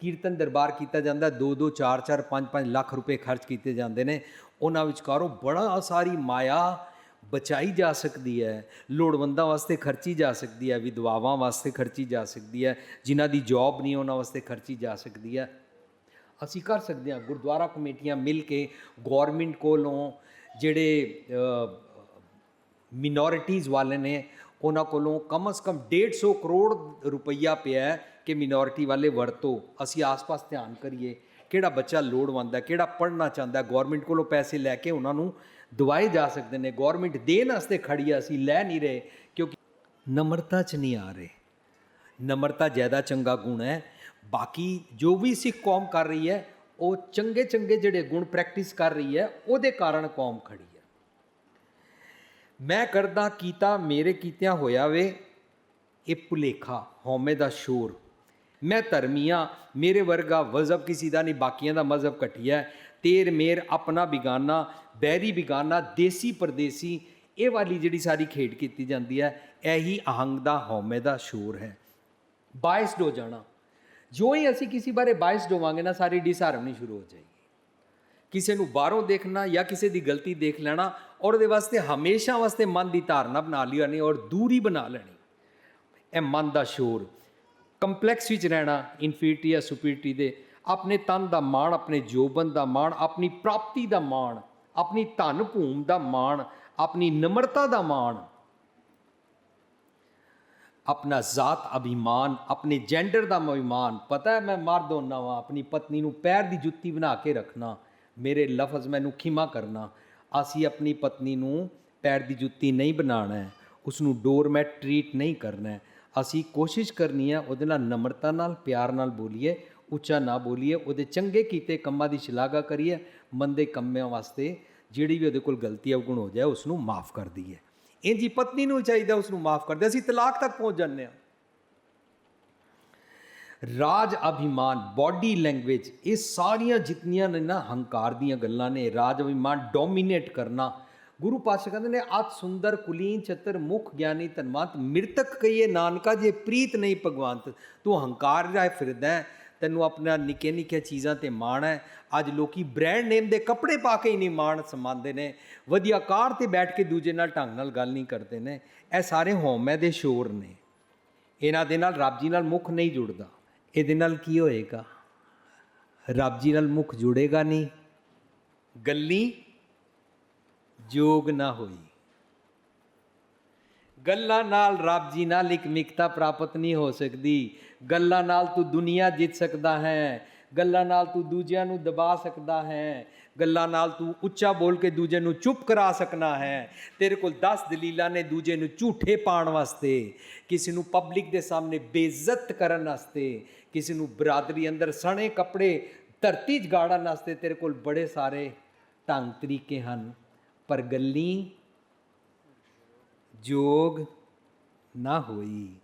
ਕੀਰਤਨ ਦਰਬਾਰ ਕੀਤਾ ਜਾਂਦਾ। 2 2 4 4 5 5 ਲੱਖ ਰੁਪਏ ਖਰਚ ਕੀਤੇ ਜਾਂਦੇ ਨੇ। ਉਹਨਾਂ ਵਿਚਕਾਰੋਂ ਬੜਾ ਸਾਰੀ ਮਾਇਆ ਬਚਾਈ ਜਾ ਸਕਦੀ ਹੈ, ਲੋੜਵੰਦਾਂ ਵਾਸਤੇ ਖਰਚੀ ਜਾ ਸਕਦੀ ਹੈ, ਵਿਧਵਾਵਾਂ ਵਾਸਤੇ ਖਰਚੀ ਜਾ ਸਕਦੀ ਹੈ, ਜਿਨ੍ਹਾਂ ਦੀ ਜੌਬ ਨਹੀਂ, ਉਹਨਾਂ ਵਾਸਤੇ ਖਰਚੀ ਜਾ ਸਕਦੀ ਹੈ। ਅਸੀਂ ਕਰ ਸਕਦੇ ਹਾਂ, ਗੁਰਦੁਆਰਾ ਕਮੇਟੀਆਂ ਮਿਲ ਕੇ ਗਵਰਨਮੈਂਟ ਕੋਲੋਂ ਜਿਹੜੇ ਮਿਨੋਰਿਟੀਜ਼ ਵਾਲੇ ਨੇ, ਉਹਨਾਂ ਕੋਲੋਂ ਕਮ ਸ ਕਮ 150 ਕਰੋੜ ਰੁਪਈਆ ਪਿਆ ਕਿ ਮਿਨੋਰਿਟੀ ਵਾਲੇ ਵਰਤੋ। ਅਸੀਂ ਆਸ-ਪਾਸ ਧਿਆਨ ਕਰੀਏ, ਕਿਹੜਾ ਬੱਚਾ ਲੋੜਵੰਦ ਹੈ, ਕਿਹੜਾ ਪੜ੍ਹਨਾ ਚਾਹੁੰਦਾ ਹੈ ਗਵਰਨਮੈਂਟ ਕੋਲੋਂ ਪੈਸੇ ਲੈ ਕੇ ਉਹਨਾਂ ਨੂੰ ਦਵਾਏ ਜਾ ਸਕਦੇ ਨੇ ਗਵਰਨਮੈਂਟ ਦੇਣ ਵਾਸਤੇ ਖੜੀ ਹੈ ਅਸੀਂ ਲੈ ਨਹੀਂ ਰਹੇ, ਕਿਉਂਕਿ ਨਮਰਤਾ 'ਚ ਨਹੀਂ ਆ ਰਹੇ। ਨਮਰਤਾ ਜ਼ਿਆਦਾ ਚੰਗਾ ਗੁਣ ਹੈ। ਬਾਕੀ ਜੋ ਵੀ ਸਿੱਖ ਕੌਮ ਕਰ ਰਹੀ ਹੈ, ਉਹ ਚੰਗੇ ਚੰਗੇ ਜਿਹੜੇ ਗੁਣ ਪ੍ਰੈਕਟਿਸ ਕਰ ਰਹੀ ਹੈ, ਉਹਦੇ ਕਾਰਨ ਕੌਮ ਖੜੀ ਹੈ। ਮੈਂ ਕਰਦਾ ਕੀਤਾ, ਮੇਰੇ ਕੀਤਿਆਂ ਹੋਇਆ ਵੇ, ਇਹ ਭੁਲੇਖਾ, ਹਉਮੈ ਦਾ ਸ਼ੋਰ। ਮੈਂ ਧਰਮੀਆਂ ਮੇਰੇ ਵਰਗਾ ਮਜ਼ਹਬ ਕਿਸੇ ਦਾ ਨਹੀਂ, ਬਾਕੀਆਂ ਦਾ ਮਜ਼ਹਬ ਘਟਿਆ ਹੈ। ਤੇਰ ਮੇਰ ਆਪਣਾ ਬਿਗਾਨਾ ਬੈਰੀ ਬਿਗਾਨਾ, ਦੇਸੀ ਪਰਦੇਸੀ, ਇਹ ਵਾਲੀ ਜਿਹੜੀ ਸਾਰੀ ਖੇਡ ਕੀਤੀ ਜਾਂਦੀ ਹੈ, ਇਹੀ ਅਹੰਗ ਦਾ, ਹਉਮੈ ਦਾ ਸ਼ੋਰ ਹੈ। ਬਾਇਸਡ ਹੋ ਜਾਣਾ। ਜੋ ਹੀ ਅਸੀਂ ਕਿਸੇ ਬਾਰੇ ਬਾਇਸਡ ਹੋਵਾਂਗੇ ਨਾ, ਸਾਰੀ ਡਿਸਹਾਰਮਨੀ ਸ਼ੁਰੂ ਹੋ ਜਾਏਗੀ। ਕਿਸੇ ਨੂੰ ਬਾਹਰੋਂ ਦੇਖਣਾ ਜਾਂ ਕਿਸੇ ਦੀ ਗਲਤੀ ਦੇਖ ਲੈਣਾ, ਔਰ ਉਹਦੇ ਵਾਸਤੇ ਹਮੇਸ਼ਾ ਵਾਸਤੇ ਮਨ ਦੀ ਧਾਰਨਾ ਬਣਾ ਲਈ ਹੋਣੀ ਔਰ ਦੂਰੀ ਬਣਾ ਲੈਣੀ। ਇਹ ਮਨ ਦਾ ਸ਼ੋਰ। ਕੰਪਲੈਕਸ ਵਿੱਚ ਰਹਿਣਾ ਇਨਫੀਰੀਟੀ ਜਾਂ ਸੁਪੀਰੀਟੀ ਦੇ, ਆਪਣੇ ਤਨ ਦਾ ਮਾਣ, ਆਪਣੇ ਜੋਬਨ ਦਾ ਮਾਣ, ਆਪਣੀ ਪ੍ਰਾਪਤੀ ਦਾ ਮਾਣ ਆਪਣੀ ਧਨ ਭੂਮ ਦਾ ਮਾਣ, ਆਪਣੀ ਨਮਰਤਾ ਦਾ ਮਾਣ, ਆਪਣਾ ਜ਼ਾਤ ਅਭਿਮਾਨ, ਆਪਣੇ ਜੈਂਡਰ ਦਾ ਅਭਿਮਾਨ। ਪਤਾ ਹੈ ਮੈਂ ਮਰਦ ਹੋਣਾ ਵਾਂ, ਆਪਣੀ ਪਤਨੀ ਨੂੰ ਪੈਰ ਦੀ ਜੁੱਤੀ ਬਣਾ ਕੇ ਰੱਖਣਾ, ਮੇਰੇ ਲਫ਼ਜ਼ ਮੈਨੂੰ ਖਿਮਾ ਕਰਨਾ। ਅਸੀਂ ਆਪਣੀ ਪਤਨੀ ਨੂੰ ਪੈਰ ਦੀ ਜੁੱਤੀ ਨਹੀਂ ਬਣਾਉਣਾ ਹੈ ਉਸ ਨੂੰ ਡੋਰਮੈਟ ਟਰੀਟ ਨਹੀਂ ਕਰਨਾ ਹੈ। ਅਸੀਂ ਕੋਸ਼ਿਸ਼ ਕਰਨੀ ਹੈ ਉਹਦੇ ਨਾਲ ਨਮਰਤਾ ਨਾਲ, ਪਿਆਰ ਨਾਲ ਬੋਲੀਏ, ਉੱਚਾ ਨਾ ਬੋਲੀਏ, ਉਹਦੇ ਚੰਗੇ ਕੀਤੇ ਕੰਮਾਂ ਦੀ ਸ਼ਲਾਘਾ ਕਰੀਏ। ਮੰਦੇ ਕੰਮਾਂ ਵਾਸਤੇ ਜਿਹੜੀ ਵੀ ਉਹਦੇ ਕੋਲ ਗਲਤੀ ਅਵਗੁਣ ਹੋ ਜਾਏ ਉਸ ਨੂੰ ਮਾਫ ਕਰਦੀ ਹੈ ਇੰਜ ਹੀ ਪਤਨੀ ਨੂੰ ਚਾਹੀਦਾ ਉਸ ਨੂੰ ਮਾਫ ਕਰਦੇ ਅਸੀਂ ਤਲਾਕ ਤੱਕ ਪਹੁੰਚ ਜਾਂਦੇ ਹਾਂ। ਰਾਜ ਅਭਿਮਾਨ ਬਾਡੀ ਲੈਂਗੁਏਜ ਇਹ ਸਾਰੀਆਂ ਜਿਤਨੀਆਂ ਨੇ ਨਾ ਹੰਕਾਰ ਦੀਆਂ ਗੱਲਾਂ ਨੇ, ਰਾਜ ਅਭਿਮਾਨ ਡੋਮੀਨੇਟ ਕਰਨਾ। ਗੁਰੂ ਪਾਤਸ਼ਾਹ ਕਹਿੰਦੇ ਨੇ, ਅਤ ਸੁੰਦਰ ਕੁਲੀਨ ਚਤਰ ਮੁਖ ਗਿਆਨੀ ਧਨਵੰਤ, ਮਿਰਤਕ ਕਹੀਏ ਨਾਨਕਾ, ਜੇ ਪ੍ਰੀਤ ਨਹੀਂ ਭਗਵੰਤ, ਤੂੰ ਹੰਕਾਰ ਰਿਹਾ ਫਿਰਦਾ ਤੈਨੂੰ ਆਪਣਾ ਨਿੱਕੇ ਨਿੱਕੇ ਚੀਜ਼ਾਂ ਤੇ ਮਾਣ ਹੈ। ਅੱਜ ਲੋਕੀ ਬ੍ਰਾਂਡ ਨੇਮ ਦੇ ਕੱਪੜੇ ਪਾ ਕੇ ਹੀ ਨਹੀਂ ਮਾਣ ਸਮਾਉਂਦੇ ਨੇ। ਵਧੀਆ ਕਾਰ ਤੇ ਬੈਠ ਕੇ ਦੂਜੇ ਨਾਲ ਢੰਗ ਨਾਲ ਗੱਲ ਨਹੀਂ ਕਰਦੇ ਨੇ। ਇਹ ਸਾਰੇ ਹਉਮੈ ਦੇ ਸ਼ੋਰ ਨੇ। ਇਹਨਾਂ ਦੇ ਨਾਲ ਰੱਬ ਜੀ ਨਾਲ ਮੁਖ ਨਹੀਂ ਜੁੜਦਾ। ਇਹਦੇ ਨਾਲ ਕੀ ਹੋਏਗਾ? ਰੱਬ ਜੀ ਨਾਲ ਮੁਖ ਜੁੜੇਗਾ ਨਹੀਂ। ਗੱਲੀ ਜੋਗ ਨਾ ਹੋਈ। ਗੱਲਾਂ ਨਾਲ ਰੱਬ ਜੀ ਨਾਲ ਇੱਕ ਪ੍ਰਾਪਤ ਨਹੀਂ ਹੋ ਸਕਦੀ। ਗੱਲਾਂ ਨਾਲ ਤੂੰ ਦੁਨੀਆ ਜਿੱਤ ਸਕਦਾ ਹੈ। ਗੱਲਾਂ ਨਾਲ ਤੂੰ ਦੂਜਿਆਂ ਨੂੰ ਦਬਾ ਸਕਦਾ ਹੈ। ਗੱਲਾਂ ਨਾਲ ਤੂੰ ਉੱਚਾ ਬੋਲ ਕੇ ਦੂਜੇ ਨੂੰ ਚੁੱਪ ਕਰਾ ਸਕਣਾ ਹੈ। ਤੇਰੇ ਕੋਲ 10 ਦਲੀਲਾਂ ਨੇ ਦੂਜੇ ਨੂੰ ਝੂਠੇ ਪਾਉਣ ਵਾਸਤੇ। ਕਿਸੇ ਨੂੰ ਪਬਲਿਕ ਦੇ ਸਾਹਮਣੇ ਬੇਇੱਜ਼ਤ ਕਰਨ ਵਾਸਤੇ। ਕਿਸੇ ਨੂੰ ਬਰਾਦਰੀ ਅੰਦਰ ਸਣੇ ਕੱਪੜੇ ਧਰਤੀ 'ਚ ਗਾੜਨ ਵਾਸਤੇ ਤੇਰੇ ਕੋਲ ਬੜੇ ਸਾਰੇ ਢੰਗ ਤਰੀਕੇ ਹਨ। ਪਰ ਗੱਲੀ ਜੋਗ ਨਾ ਹੋਈ।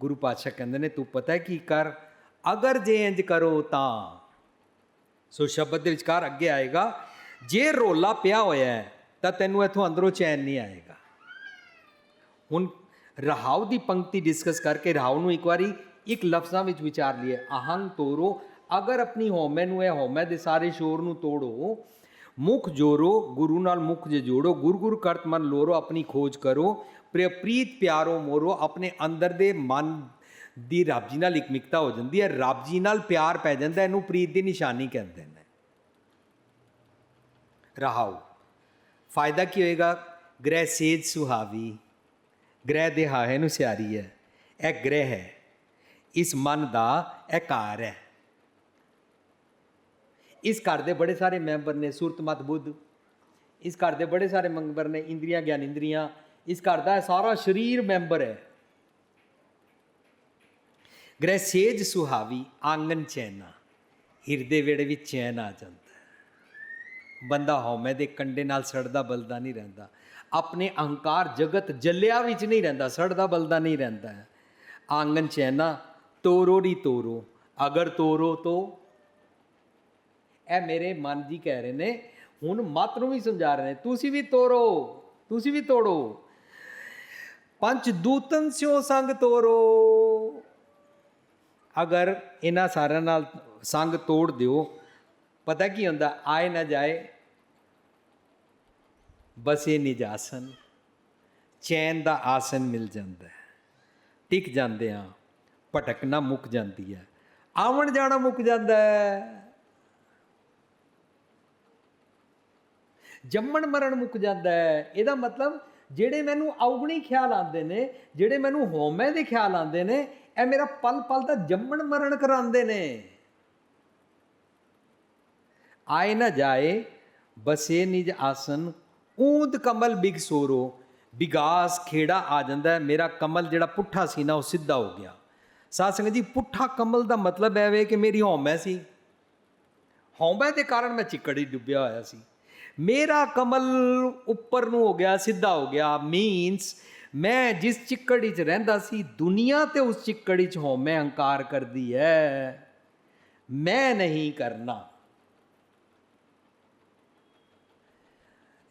ਗੁਰੂ ਪਾਤਸ਼ਾਹ ਕਹਿੰਦੇ ਨੇ, ਤੂੰ ਪਤਾ ਕੀ ਕਰ? ਅਗਰ ਜੇ ਇੰਜ ਕਰੋ ਤਾਂ ਸੋ ਸ਼ਬਦ ਦੇ ਵਿਚਕਾਰ ਅੱਗੇ ਆਏਗਾ, ਜੇ ਰੋਲਾ ਪਿਆ ਹੋਇਆ ਹੈ, ਤਾਂ ਤੈਨੂੰ ਇਥੋਂ ਅੰਦਰੋਂ ਚੈਨ ਨਹੀਂ ਆਏਗਾ। ਹੁਣ ਰਹਾਉ ਦੀ ਪੰਕਤੀ ਡਿਸਕਸ ਕਰਕੇ ਰਹਾਉ ਨੂੰ ਇੱਕ ਵਾਰੀ ਇੱਕ ਲਫ਼ਜ਼ਾਂ ਵਿੱਚ ਵਿਚਾਰ ਲਈਏ। ਅਹੰਗ ਤੋਰੋ, ਅਗਰ ਆਪਣੀ ਹਉਮੈ ਨੂੰ, ਇਹ ਹਉਮੈ ਦੇ ਸਾਰੇ ਸ਼ੋਰ ਨੂੰ ਤੋੜੋ, ਮੁਖ ਜੋੜੋ ਗੁਰੂ ਨਾਲ ਮੁਖ ਜੇ ਜੋੜੋ, ਗੁਰ ਗੁਰ ਕਰਤ ਮਨ ਲੋਰੋ, ਆਪਣੀ ਖੋਜ ਕਰੋ ਪ੍ਰੀਤ ਪਿਆਰੋ, ਮੋਰੋ ਆਪਣੇ ਅੰਦਰ ਦੇ ਮਨ ਦੀ ਰੱਬ ਜੀ ਨਾਲ ਇਕਮਿਕਤਾ ਹੋ ਜਾਂਦੀ ਹੈ। ਰੱਬ ਜੀ ਨਾਲ ਪਿਆਰ ਪੈ ਜਾਂਦਾ, ਇਹਨੂੰ ਪ੍ਰੀਤ ਦੀ ਨਿਸ਼ਾਨੀ ਕਹਿੰਦੇ ਨੇ। ਰਹਾਉ ਫਾਇਦਾ ਕੀ ਹੋਏਗਾ? ਗ੍ਰਹਿ ਸੇਜ ਸੁਹਾਵੀ, ਗ੍ਰਹਿ ਦੇ ਹਾਹੇ ਨੂੰ ਸਿਆਰੀ ਹੈ। ਇਹ ਗ੍ਰਹਿ ਹੈ। ਇਸ ਮਨ ਦਾ ਇਹ ਘਰ ਹੈ। ਇਸ ਘਰ ਦੇ ਬੜੇ ਸਾਰੇ ਮੈਂਬਰ ਨੇ, ਸੂਰਤ ਮਤ ਬੁੱਧ। ਇਸ ਘਰ ਦੇ ਬੜੇ ਸਾਰੇ ਮੈਂਬਰ ਨੇ, ਇੰਦਰੀਆਂ, ਗਿਆਨ ਇੰਦਰੀਆਂ ਇਸ ਘਰ ਦਾ ਸਾਰਾ ਸਰੀਰ ਮੈਂਬਰ ਹੈ। ਗ੍ਰਹਿ ਸੇਜ ਸੁਹਾਵੀ, ਆਂਗਨ ਚੈਨਾ। ਹਿਰਦੇ ਵੇੜੇ ਵਿੱਚ ਚੈਨ ਆ ਜਾਂਦਾ ਬੰਦਾ ਹਉਮੈ ਦੇ ਕੰਡੇ ਨਾਲ ਸੜਦਾ ਬਲਦਾ ਨਹੀਂ ਰਹਿੰਦਾ। ਆਪਣੇ ਅਹੰਕਾਰ ਜਗਤ ਜਲਿਆ ਵਿੱਚ ਨਹੀਂ ਰਹਿੰਦਾ, ਸੜਦਾ ਬਲਦਾ ਨਹੀਂ ਰਹਿੰਦਾ ਹੈ। ਆਂਗਨ ਚੈਨਾ, ਤੋਰੋ ਦੀ ਤੋਰੋ, ਅਗਰ ਤੋਰੋ ਤੋ। ਇਹ ਮੇਰੇ ਮਨ ਜੀ ਕਹਿ ਰਹੇ ਨੇ, ਹੁਣ ਮਤ ਨੂੰ ਵੀ ਸਮਝਾ ਰਹੇ ਨੇ, ਤੁਸੀਂ ਵੀ ਤੋਰੋ, ਤੁਸੀਂ ਵੀ ਤੋੜੋ। ਪੰਜ ਦੂਤਨ ਸਿਓ ਸੰਗ ਤੋਰੋ। ਅਗਰ ਇਹਨਾਂ ਸਾਰਿਆਂ ਨਾਲ ਸੰਗ ਤੋੜ ਦਿਓ, ਪਤਾ ਕੀ ਹੁੰਦਾ? ਆਏ ਨਾ ਜਾਏ, ਬਸੇ ਨਿਜਾਸਨ ਚੈਨ ਦਾ ਆਸਨ ਮਿਲ ਜਾਂਦਾ ਹੈ। ਟਿਕ ਜਾਂਦੇ ਆ ਭਟਕਣਾ ਮੁੱਕ ਜਾਂਦੀ ਹੈ। ਆਵਣ ਜਾਣਾ ਮੁੱਕ ਜਾਂਦਾ ਹੈ। ਜੰਮਣ ਮਰਨ ਮੁੱਕ ਜਾਂਦਾ ਹੈ। ਇਹਦਾ ਮਤਲਬ ਜਿਹੜੇ ਮੈਨੂੰ ਔਗਣੀ ਖਿਆਲ ਆਉਂਦੇ ਨੇ, ਜਿਹੜੇ ਮੈਨੂੰ ਹਉਮੈ ਦੇ ਖਿਆਲ ਆਉਂਦੇ ਨੇ, ਇਹ ਮੇਰਾ ਪਲ ਪਲ ਦਾ ਜੰਮਣ ਮਰਨ ਕਰਾਉਂਦੇ ਨੇ। ਆਏ ਨਾ ਜਾਏ, ਬਸੇ ਨਿਜ ਆਸਨ, ਊਂਦ ਕਮਲ ਬਿਗ ਸੋਰੋ ਵਿਗਾਸ ਖੇੜਾ ਆ ਜਾਂਦਾ ਮੇਰਾ ਕਮਲ ਜਿਹੜਾ ਪੁੱਠਾ ਸੀ ਨਾ, ਉਹ ਸਿੱਧਾ ਹੋ ਗਿਆ। ਸਾਧ ਸੰਗਤ ਜੀ, ਪੁੱਠਾ ਕਮਲ ਦਾ ਮਤਲਬ ਹੈ ਵੇ ਕਿ ਮੇਰੀ ਹਉਮੈ ਸੀ। ਹਉਮੈ ਦੇ ਕਾਰਨ ਮੈਂ ਚਿੱਕੜ ਹੀ ਡੁੱਬਿਆ ਹੋਇਆ ਸੀ। ਮੇਰਾ ਕਮਲ ਉੱਪਰ ਨੂੰ ਹੋ ਗਿਆ, ਸਿੱਧਾ ਹੋ ਗਿਆ ਮੀਨਸ ਮੈਂ ਜਿਸ ਚਿੱਕੜ ਵਿੱਚ ਰਹਿੰਦਾ ਸੀ, ਦੁਨੀਆ ਤੇ ਉਸ ਚਿੱਕੜ ਵਿੱਚ 'ਚ ਮੈਂ ਹੰਕਾਰ ਕਰਦੀ ਹੈ ਮੈਂ ਨਹੀਂ ਕਰਨਾ।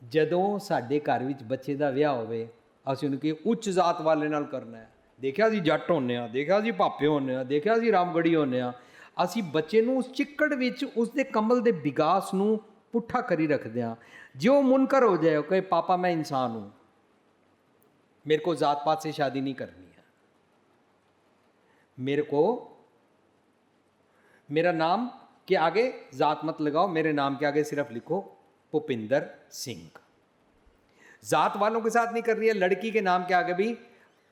ਜਦੋਂ ਸਾਡੇ ਘਰ ਵਿੱਚ ਬੱਚੇ ਦਾ ਵਿਆਹ ਹੋਵੇ, ਅਸੀਂ ਉਹਨੂੰ ਕਿ ਉੱਚ ਜ਼ਾਤ ਵਾਲੇ ਨਾਲ ਕਰਨਾ ਹੈ ਦੇਖਿਆ ਸੀ ਜੱਟ ਹੁੰਨੇ ਆ, ਦੇਖਿਆ ਸੀ ਭਾਪੇ ਹੁੰਨੇ ਆ, ਦੇਖਿਆ ਸੀ ਰਾਮਗੜੀ ਹੁੰਨੇ ਆ। ਅਸੀਂ ਬੱਚੇ ਨੂੰ ਉਸ ਚਿੱਕੜ ਵਿੱਚ ਉਸ ਦੇ ਕਮਲ ਦੇ ਵਿਕਾਸ ਨੂੰ ਪੁੱਠਾ ਕਰੀ ਰੱਖਦੇ ਆ ਜੇ ਉਹ ਮੁਨਕਰ ਹੋ ਜਾਏ ਕਿ ਪਾਪਾ ਮੈਂ ਇਨਸਾਨ ਹੂੰ मेरे को जात पात से शादी नहीं करनी है मेरे को मेरा नाम के आगे जात मत लगाओ मेरे नाम के आगे सिर्फ लिखो भूपिंदर सिंह जात वालों के साथ नहीं कर रही है लड़की के नाम के आगे भी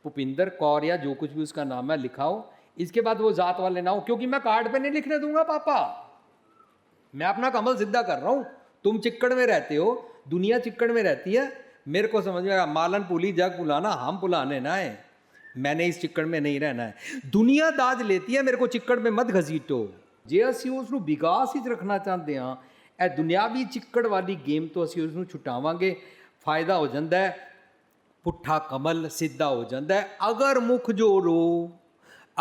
भूपिंदर कौर या जो कुछ भी उसका नाम है लिखाओ इसके बाद वो जात वाले ना हो क्योंकि मैं कार्ड पे नहीं लिखने दूंगा पापा मैं अपना कमल सिद्धा कर रहा हूं तुम चिक्कड़ में रहते हो दुनिया चिक्कड़ में रहती है मेरे को समझ में आया मालन पुली जग पुलाना हम पुलाने ना है मैंने इस चिक्कड़ में नहीं रहना है दुनिया दाज लेती है मेरे को चिक्कड़ में मत घसीटो ਜੇ ਅਸੀਂ ਉਸ ਨੂੰ ਵਿਕਾਸ ਵਿੱਚ ਰੱਖਣਾ ਚਾਹੁੰਦੇ ਹਾਂ ਇਹ ਦੁਨਿਆਵੀ ਚਿੱਕੜ ਵਾਲੀ ਗੇਮ ਤੋਂ ਅਸੀਂ ਉਸ ਨੂੰ ਛੁਟਾਵਾਂਗੇ ਫਾਇਦਾ ਹੋ ਜਾਂਦਾ ਹੈ ਪੁੱਠਾ ਕਮਲ ਸਿੱਧਾ ਹੋ ਜਾਂਦਾ ਹੈ ਅਗਰ ਮੁਖ ਜੋੜੋ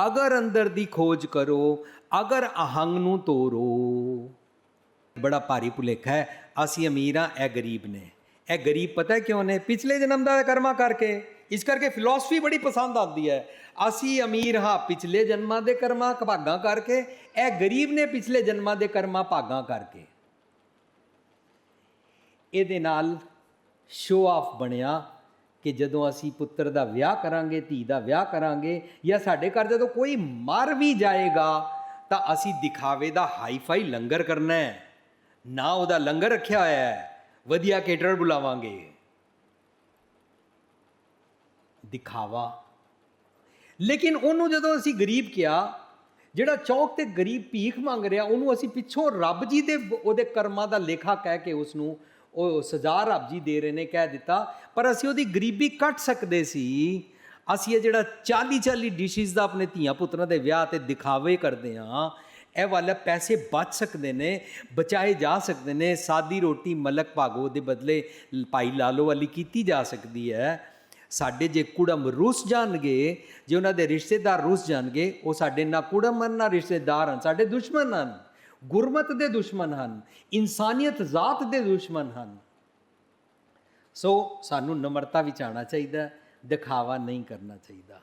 ਅਗਰ ਅੰਦਰ ਦੀ ਖੋਜ ਕਰੋ ਅਗਰ ਅਹੰਗ ਨੂੰ ਤੋੜੋ ਬੜਾ ਭਾਰੀ ਭੁਲੇਖਾ ਹੈ। ਅਸੀਂ ਅਮੀਰ ਹਾਂ, ਇਹ ਗਰੀਬ ਨੇ। ਇਹ ਗਰੀਬ ਪਤਾ ਕਿਉਂ ਨੇ? ਪਿਛਲੇ ਜਨਮ ਦਾ ਕਰਮਾ ਕਰਕੇ। ਇਸ ਕਰਕੇ ਫਿਲਾਸਫੀ ਬੜੀ ਪਸੰਦ ਆਉਂਦੀ ਹੈ। ਅਸੀਂ ਅਮੀਰ ਹਾਂ, ਪਿਛਲੇ ਜਨਮਾਂ ਦੇ ਕਰਮਾਂ ਭਾਗਾਂ ਕਰਕੇ। ਇਹ ਗਰੀਬ ਨੇ ਪਿਛਲੇ ਜਨਮਾਂ ਦੇ ਕਰਮਾਂ ਭਾਗਾਂ ਕਰਕੇ। ਇਹਦੇ ਨਾਲ ਸ਼ੋ ਆਫ ਬਣਿਆ ਕਿ ਜਦੋਂ ਅਸੀਂ ਪੁੱਤਰ ਦਾ ਵਿਆਹ ਕਰਾਂਗੇ, ਧੀ ਦਾ ਵਿਆਹ ਕਰਾਂਗੇ ਜਾਂ ਸਾਡੇ ਘਰ ਜਦੋਂ ਕੋਈ ਮਰ ਵੀ ਜਾਏਗਾ ਤਾਂ ਅਸੀਂ ਦਿਖਾਵੇ ਦਾ ਹਾਈਫਾਈ ਲੰਗਰ ਕਰਨਾ ਹੈ। ਨਾ ਉਹਦਾ ਲੰਗਰ ਰੱਖਿਆ ਹੋਇਆ ਹੈ, ਵਧੀਆ ਕੇਟਰਰ ਬੁਲਾਵਾਂਗੇ। ਦਿਖਾਵਾ। ਲੇਕਿਨ ਉਹਨੂੰ ਜਦੋਂ ਅਸੀਂ ਗਰੀਬ ਕਿਹਾ, ਜਿਹੜਾ ਚੌਕ ਤੇ ਗਰੀਬ ਭੀਖ ਮੰਗ ਰਿਹਾ, ਉਹਨੂੰ ਅਸੀਂ ਪਿੱਛੋਂ ਰੱਬ ਜੀ ਦੇ ਉਹਦੇ ਕਰਮਾਂ ਦਾ ਲੇਖਾ ਕਹਿ ਕੇ ਉਸ ਨੂੰ ਉਹ ਸਜ਼ਾ ਰੱਬ ਜੀ ਦੇ ਰਹੇ ਨੇ ਕਹਿ ਦਿੱਤਾ। ਪਰ ਅਸੀਂ ਉਹਦੀ ਗਰੀਬੀ ਕੱਟ ਸਕਦੇ ਸੀ। ਅਸੀਂ ਇਹ ਜਿਹੜਾ 40 40 ਡਿਸ਼ਿਸ ਦਾ ਆਪਣੇ ਧੀਆਂ ਪੁੱਤਰਾਂ ਦੇ ਵਿਆਹ ਤੇ ਦਿਖਾਵੇ ਕਰਦੇ ਹਾਂ ਇਹ ਵਾਲੇ ਪੈਸੇ ਬਚ ਸਕਦੇ ਨੇ, ਬਚਾਏ ਜਾ ਸਕਦੇ ਨੇ, ਸਾਦੀ ਰੋਟੀ ਮਲਕ ਭਾਗੋ ਦੇ ਬਦਲੇ ਭਾਈ ਲਾਲੋ ਵਾਲੀ ਕੀਤੀ ਜਾ ਸਕਦੀ ਹੈ। ਸਾਡੇ ਜੇ ਕੁੜਮ ਰੁੱਸ ਜਾਣਗੇ, ਜੇ ਉਹਨਾਂ ਦੇ ਰਿਸ਼ਤੇਦਾਰ ਰੁੱਸ ਜਾਣਗੇ, ਉਹ ਸਾਡੇ ਨਾ ਕੁੜਮ ਹਨ ਨਾ ਰਿਸ਼ਤੇਦਾਰ ਹਨ, ਸਾਡੇ ਦੁਸ਼ਮਣ ਹਨ। ਗੁਰਮਤ ਦੇ ਦੁਸ਼ਮਣ ਹਨ, ਇਨਸਾਨੀਅਤ ਜ਼ਾਤ ਦੇ ਦੁਸ਼ਮਣ ਹਨ। ਸੋ ਸਾਨੂੰ ਨਮਰਤਾ ਵਿੱਚ ਆਉਣਾ ਚਾਹੀਦਾ, ਦਿਖਾਵਾ ਨਹੀਂ ਕਰਨਾ ਚਾਹੀਦਾ।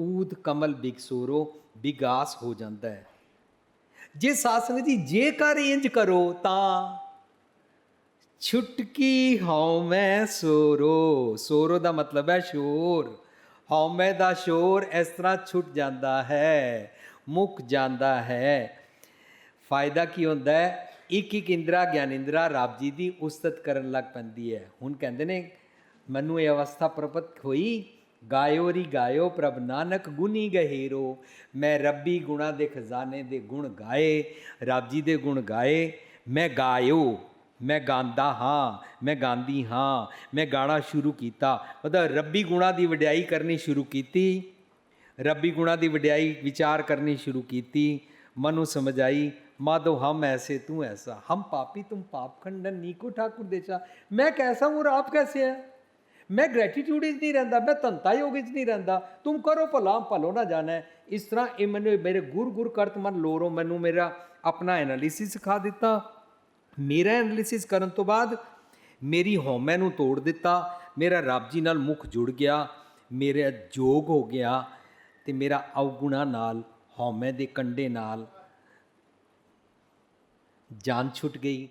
ਊਦ ਕਮਲ ਬਿਕਸੂਰੋ ਬਿਗਾਸ ਹੋ ਜਾਂਦਾ ਹੈ। ਜੇ ਸਾਸੰਗ ਜੀ ਜੇਕਰ ਇੰਜ ਕਰੋ ਤਾਂ ਛੁਟਕੀ ਹਉਮੈ ਸੋਰੋ। ਸੋਰੋ ਦਾ ਮਤਲਬ ਹੈ ਸ਼ੋਰ। ਹਉਮੈ ਦਾ ਸ਼ੋਰ ਇਸ ਤਰ੍ਹਾਂ ਛੁੱਟ ਜਾਂਦਾ ਹੈ, ਮੁੱਕ ਜਾਂਦਾ ਹੈ। ਫਾਇਦਾ ਕੀ ਹੁੰਦਾ ਹੈ? ਇੱਕ ਇੱਕ ਇੰਦਰਾ ਗਿਆਨਿੰਦਰਾ ਰੱਬ ਜੀ ਦੀ ਉਸਤਤ ਕਰਨ ਲੱਗ ਪੈਂਦੀ ਹੈ। ਹੁਣ ਕਹਿੰਦੇ ਨੇ, ਮੈਨੂੰ ਇਹ ਅਵਸਥਾ ਪ੍ਰਪਤ ਹੋਈ ਗਾਇਓ ਰੀ ਗਾਇਓ ਪ੍ਰਭ ਨਾਨਕ ਗੁਨੀ ਗਹੀਰੋ, ਮੈਂ ਰੱਬੀ ਗੁਣਾ ਦੇ ਖਜ਼ਾਨੇ ਦੇ ਗੁਣ ਗਾਏ, ਰੱਬ ਜੀ ਦੇ ਗੁਣ ਗਾਏ, ਮੈਂ ਗਾਇਓ, ਮੈਂ ਗਾਉਂਦਾ ਹਾਂ, ਮੈਂ ਗਾਉਂਦੀ ਹਾਂ, ਮੈਂ ਗਾਣਾ ਸ਼ੁਰੂ ਕੀਤਾ। ਉਹਦਾ ਰੱਬੀ ਗੁਣਾ ਦੀ ਵਡਿਆਈ ਕਰਨੀ ਸ਼ੁਰੂ ਕੀਤੀ, ਰੱਬੀ ਗੁਣਾ ਦੀ ਵਡਿਆਈ ਵਿਚਾਰ ਕਰਨੀ ਸ਼ੁਰੂ ਕੀਤੀ, ਮਨ ਨੂੰ ਸਮਝ ਆਈ, ਮਾਧੋ ਹਮ ਐਸੇ ਤੂੰ ਐਸਾ, ਹਮ ਪਾਪੀ ਤੂੰ ਪਾਪ ਖੰਡਨ, ਨੀਕੂ ਠਾਕੁਰ ਦੇਚਾ ਮੈਂ ਕੈਸਾ ਹੂੰ ਆਪ ਕੈਸੇ ਹੈ हैं मैं ਗ੍ਰੈਟੀਟਿਊਡ ਵਿੱਚ ਨਹੀਂ ਰਹਿੰਦਾ, ਮੈਂ ਧੰਤਾ ਯੋਗ ਵਿੱਚ ਨਹੀਂ ਰਹਿੰਦਾ। ਤੁਮ ਕਰੋ ਭਲਾ ਭਲੋ ਨਾ ਜਾਣੈ। ਇਸ ਤਰ੍ਹਾਂ ਇਹ ਮੈਨੂੰ ਮੇਰੇ ਗੁਰ ਗੁਰ ਕਰਤ ਮਨ ਲੋਰੋ ਮੈਨੂੰ ਮੇਰਾ ਆਪਣਾ ਐਨਾਲਿਸਿਸ ਸਿਖਾ ਦਿੱਤਾ। ਮੇਰਾ ਐਨਾਲਿਸਿਸ ਕਰਨ ਤੋਂ ਬਾਅਦ ਮੇਰੀ ਹਉਮੈ ਨੂੰ ਤੋੜ ਦਿੱਤਾ। ਮੇਰਾ ਰੱਬ ਜੀ ਨਾਲ ਮੁਖ ਜੁੜ ਗਿਆ। ਮੇਰਾ ਜੋਗ ਹੋ ਗਿਆ ਤੇ ਮੇਰਾ ਅਵਗੁਣਾ ਨਾਲ, ਹਉਮੈ ਦੇ ਕੰਡੇ ਨਾਲ ਜਾਨ ਛੁੱਟ ਗਈ।